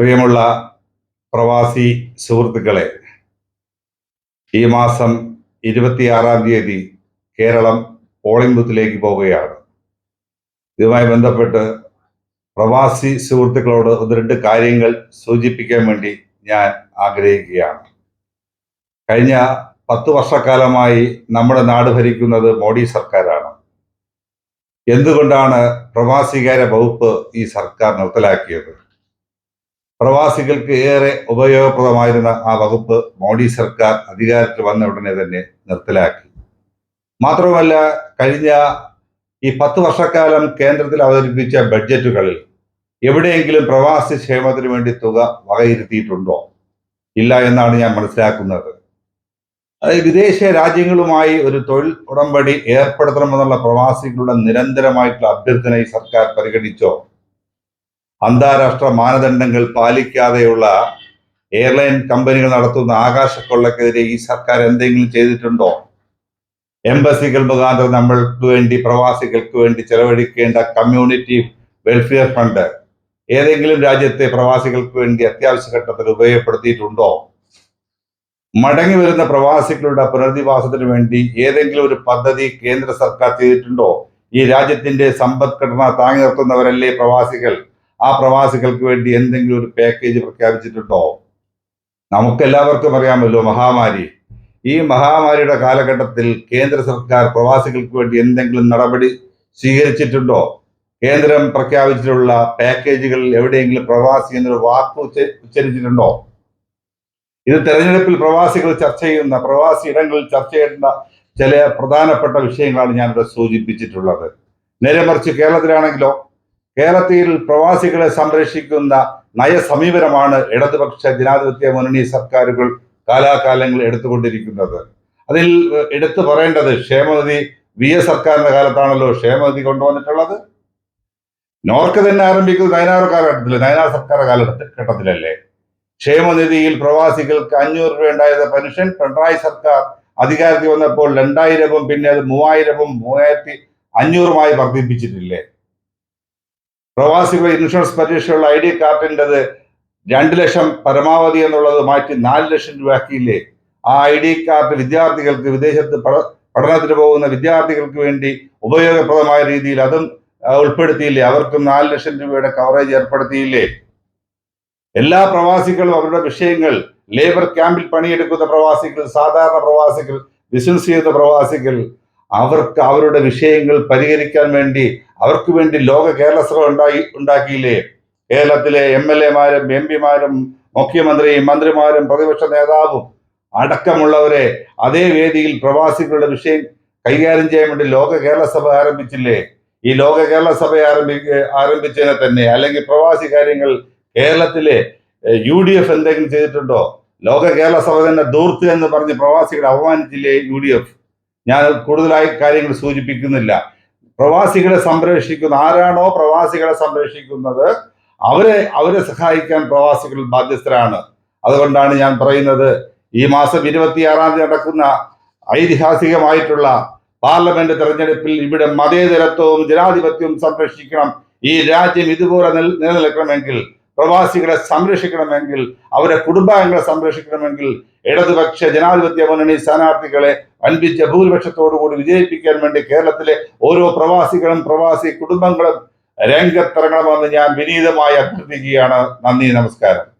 പ്രിയമുള്ള പ്രവാസി സുഹൃത്തുക്കളെ ഈ മാസം ഇരുപത്തിയാറാം തീയതി കേരളം പോളിംഗ് ബൂത്തിലേക്ക് പോവുകയാണ്. ഇതുമായി ബന്ധപ്പെട്ട് പ്രവാസി സുഹൃത്തുക്കളോട് ഒന്ന് രണ്ട് കാര്യങ്ങൾ സൂചിപ്പിക്കാൻ വേണ്ടി ഞാൻ ആഗ്രഹിക്കുകയാണ്. കഴിഞ്ഞ പത്ത് വർഷക്കാലമായി നമ്മുടെ നാട് ഭരിക്കുന്നത് മോഡി സർക്കാരാണ്. എന്തുകൊണ്ടാണ് പ്രവാസികാര വകുപ്പ് ഈ സർക്കാർ നിർത്തലാക്കിയത്? പ്രവാസികൾക്ക് ഏറെ ഉപയോഗപ്രദമായിരുന്ന ആ വകുപ്പ് മോഡി സർക്കാർ അധികാരത്തിൽ വന്ന ഉടനെ തന്നെ നിർത്തലാക്കി. മാത്രമല്ല കഴിഞ്ഞ ഈ പത്ത് വർഷക്കാലം കേന്ദ്രത്തിൽ അവതരിപ്പിച്ച ബഡ്ജറ്റുകളിൽ എവിടെയെങ്കിലും പ്രവാസി ക്ഷേമത്തിന് വേണ്ടി തുക വകയിരുത്തിയിട്ടുണ്ടോ? ഇല്ല എന്നാണ് ഞാൻ മനസ്സിലാക്കുന്നത്. വിദേശ രാജ്യങ്ങളുമായി ഒരു തൊഴിൽ ഉടമ്പടി ഏർപ്പെടുത്തണമെന്നുള്ള പ്രവാസികളുടെ നിരന്തരമായിട്ടുള്ള അഭ്യർത്ഥന ഈ സർക്കാർ പരിഗണിച്ചോ? അന്താരാഷ്ട്ര മാനദണ്ഡങ്ങൾ പാലിക്കാതെയുള്ള എയർലൈൻ കമ്പനികൾ നടത്തുന്ന ആകാശക്കൊള്ളക്കെതിരെ ഈ സർക്കാർ എന്തെങ്കിലും ചെയ്തിട്ടുണ്ടോ? എംബസികൾ മുഖാന്തരം നമ്മൾക്ക് വേണ്ടി പ്രവാസികൾക്ക് വേണ്ടി ചെലവഴിക്കേണ്ട കമ്മ്യൂണിറ്റി വെൽഫെയർ ഫണ്ട് ഏതെങ്കിലും രാജ്യത്തെ പ്രവാസികൾക്ക് വേണ്ടി അത്യാവശ്യ ഘട്ടത്തിൽ ഉപയോഗപ്പെടുത്തിയിട്ടുണ്ടോ? മടങ്ങി വരുന്ന പ്രവാസികളുടെ പുനരധിവാസത്തിന് വേണ്ടി ഏതെങ്കിലും ഒരു പദ്ധതി കേന്ദ്ര സർക്കാർ ചെയ്തിട്ടുണ്ടോ? ഈ രാജ്യത്തിന്റെ സമ്പദ്ഘടന താങ്ങി നിർത്തുന്നവരല്ലേ പ്രവാസികൾ? ആ പ്രവാസികൾക്ക് വേണ്ടി എന്തെങ്കിലും ഒരു പാക്കേജ് പ്രഖ്യാപിച്ചിട്ടുണ്ടോ? നമുക്കെല്ലാവർക്കും അറിയാമല്ലോ മഹാമാരി. ഈ മഹാമാരിയുടെ കാലഘട്ടത്തിൽ കേന്ദ്ര സർക്കാർ പ്രവാസികൾക്ക് വേണ്ടി എന്തെങ്കിലും നടപടി സ്വീകരിച്ചിട്ടുണ്ടോ? കേന്ദ്രം പ്രഖ്യാപിച്ചിട്ടുള്ള പാക്കേജുകളിൽ എവിടെയെങ്കിലും പ്രവാസി എന്നൊരു വാക്ക് ഉച്ചരിച്ചിട്ടുണ്ടോ? ഇത് തെരഞ്ഞെടുപ്പിൽ പ്രവാസികൾ ചർച്ച ചെയ്യുന്ന പ്രവാസി ഇടങ്ങളിൽ ചർച്ച ചെയ്യേണ്ട ചില പ്രധാനപ്പെട്ട വിഷയങ്ങളാണ് ഞാനിവിടെ സൂചിപ്പിച്ചിട്ടുള്ളത്. നേരെ മറിച്ച് കേരളത്തിലാണെങ്കിലോ കേരളത്തിൽ പ്രവാസികളെ സംരക്ഷിക്കുന്ന നയസമീപനമാണ് ഇടതുപക്ഷ ജനാധിപത്യ മുന്നണി സർക്കാരുകൾ കാലാകാലങ്ങൾ എടുത്തുകൊണ്ടിരിക്കുന്നത്. അതിൽ എടുത്തു പറയേണ്ടത് ക്ഷേമനിധി വി എസ് സർക്കാരിന്റെ കാലത്താണല്ലോ ക്ഷേമനിധി കൊണ്ടുവന്നിട്ടുള്ളത്. നോർക്ക് തന്നെ ആരംഭിക്കുന്നത് നയനാർ കാലഘട്ടത്തിൽ നയനാർ സർക്കാർ കാലഘട്ടത്തിലല്ലേ ക്ഷേമനിധിയിൽ പ്രവാസികൾക്ക് അഞ്ഞൂറ് രൂപ ഉണ്ടായത് പെൻഷൻ പിണറായി സർക്കാർ അധികാരത്തിൽ വന്നപ്പോൾ രണ്ടായിരവും പിന്നെ അത് മൂവായിരവും മൂവായിരത്തി അഞ്ഞൂറുമായി വർദ്ധിപ്പിച്ചിട്ടില്ലേ? പ്രവാസികളുടെ ഇൻഷുറൻസ് പരീക്ഷയുള്ള ഐ ഡി കാർഡിന്റെത് രണ്ട് ലക്ഷം പരമാവധി എന്നുള്ളത് മാറ്റി നാല് ലക്ഷം രൂപയാക്കിയില്ലേ ആ ഐ ഡി കാർഡ് വിദ്യാർത്ഥികൾക്ക് വിദേശത്ത് പഠ- പഠനത്തിന് പോകുന്ന വിദ്യാർത്ഥികൾക്ക് വേണ്ടി ഉപയോഗപ്രദമായ രീതിയിൽ അതും ഉൾപ്പെടുത്തിയില്ലേ? അവർക്കും നാല് ലക്ഷം രൂപയുടെ കവറേജ് ഏർപ്പെടുത്തിയില്ലേ? എല്ലാ പ്രവാസികളും അവരുടെ വിഷയങ്ങൾ ലേബർ ക്യാമ്പിൽ പണിയെടുക്കുന്ന പ്രവാസികൾ സാധാരണ പ്രവാസികൾ ബിസിനസ് ചെയ്യുന്ന പ്രവാസികൾ അവർക്ക് അവരുടെ വിഷയങ്ങൾ പരിഹരിക്കാൻ വേണ്ടി അവർക്ക് വേണ്ടി ലോക കേരള സഭ ഉണ്ടായി ഉണ്ടാക്കിയില്ലേ? കേരളത്തിലെ എം എൽ എമാരും എം പിമാരും മുഖ്യമന്ത്രിയും മന്ത്രിമാരും പ്രതിപക്ഷ നേതാവും അടക്കമുള്ളവരെ അതേ വേദിയിൽ പ്രവാസികളുടെ വിഷയം കൈകാര്യം ചെയ്യാൻ വേണ്ടി ലോക കേരള സഭ ആരംഭിച്ചില്ലേ? ഈ ലോക കേരള സഭ ആരംഭി ആരംഭിച്ചതിനെ തന്നെ അല്ലെങ്കിൽ പ്രവാസി കാര്യങ്ങൾ കേരളത്തിലെ യു ഡി എഫ് എന്തെങ്കിലും ചെയ്തിട്ടുണ്ടോ? ലോക കേരള സഭ തന്നെ ദൂർത്ത് എന്ന് പറഞ്ഞ് പ്രവാസികളെ അപമാനിച്ചില്ലേ യു ഡി എഫ്? ഞാൻ കൂടുതലായി കാര്യങ്ങൾ സൂചിപ്പിക്കുന്നില്ല. പ്രവാസികളെ സംരക്ഷിക്കുന്ന ആരാണോ പ്രവാസികളെ സംരക്ഷിക്കുന്നത് അവരെ അവരെ സഹായിക്കാൻ പ്രവാസികൾ ബാധ്യസ്ഥരാണ്. അതുകൊണ്ടാണ് ഞാൻ പറയുന്നത് ഈ മാസം ഇരുപത്തിയാറാം തീയതി നടക്കുന്ന ഐതിഹാസികമായിട്ടുള്ള പാർലമെന്റ് തെരഞ്ഞെടുപ്പിൽ ഇവിടെ മതേതരത്വവും ജനാധിപത്യവും സംരക്ഷിക്കണം ഈ രാജ്യം ഇതുപോലെ നിൽ- നിലനിൽക്കണമെങ്കിൽ പ്രവാസികളെ സംരക്ഷിക്കണമെങ്കിൽ അവരെ കുടുംബാംഗങ്ങളെ സംരക്ഷിക്കണമെങ്കിൽ ഇടതുപക്ഷ ജനാധിപത്യ മുന്നണി സ്ഥാനാർത്ഥികളെ അൻപിച്ച ഭൂരിപക്ഷത്തോടുകൂടി വിജയിപ്പിക്കാൻ വേണ്ടി കേരളത്തിലെ ഓരോ പ്രവാസികളും പ്രവാസി കുടുംബങ്ങളും രംഗത്തിറങ്ങണമെന്ന് ഞാൻ വിനീതമായി അഭ്യർത്ഥിക്കുകയാണ്. നന്ദി നമസ്കാരം.